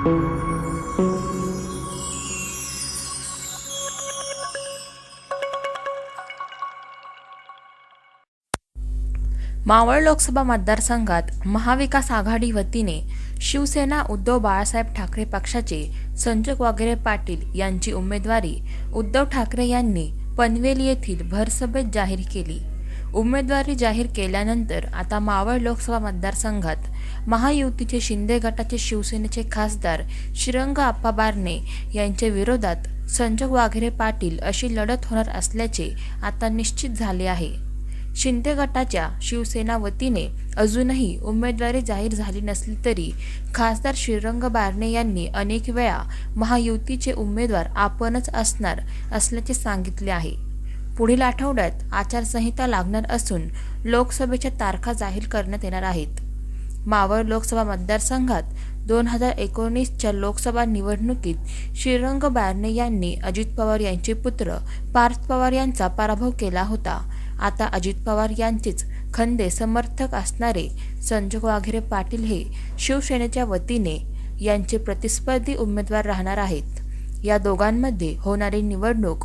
मावळ लोकसभा मतदारसंघात महाविकास आघाडी वतीने शिवसेना उद्धव बाळासाहेब ठाकरे पक्षाचे संजय वागेरे पाटील यांची उमेदवारी उद्धव ठाकरे यांनी पनवेल येथील भरसभेत जाहीर केली. उमेदवारी जाहीर केल्यानंतर आता मावळ लोकसभा मतदारसंघात महायुतीचे शिंदे गटाचे शिवसेनेचे खासदार श्रीरंग आप्पा बारणे यांच्या विरोधात संजय वाघेरे पाटील अशी लढत होणार असल्याचे आता निश्चित झाले आहे. शिंदे गटाच्या शिवसेना वतीने अजूनही उमेदवारी जाहीर झाली नसली तरी खासदार श्रीरंग बारणे यांनी अनेक वेळा महायुतीचे उमेदवार आपणच असणार असल्याचे सांगितले आहे. पुढील आठवड्यात आचारसंहिता लागणार असून लोकसभेच्या तारखा जाहीर करण्यात येणार आहेत. मावळ लोकसभा मतदारसंघात दोन हजार एकोणीसच्या लोकसभा निवडणुकीत श्रीरंग बारणे यांनी अजित पवार यांचे पुत्र पार्थ पवार यांचा पराभव केला होता. आता अजित पवार यांचेच खंदे समर्थक असणारे संजय वाघेरे पाटील हे शिवसेनेच्या वतीने यांचे प्रतिस्पर्धी उमेदवार राहणार आहेत. या दोघांमध्ये होणारी निवडणूक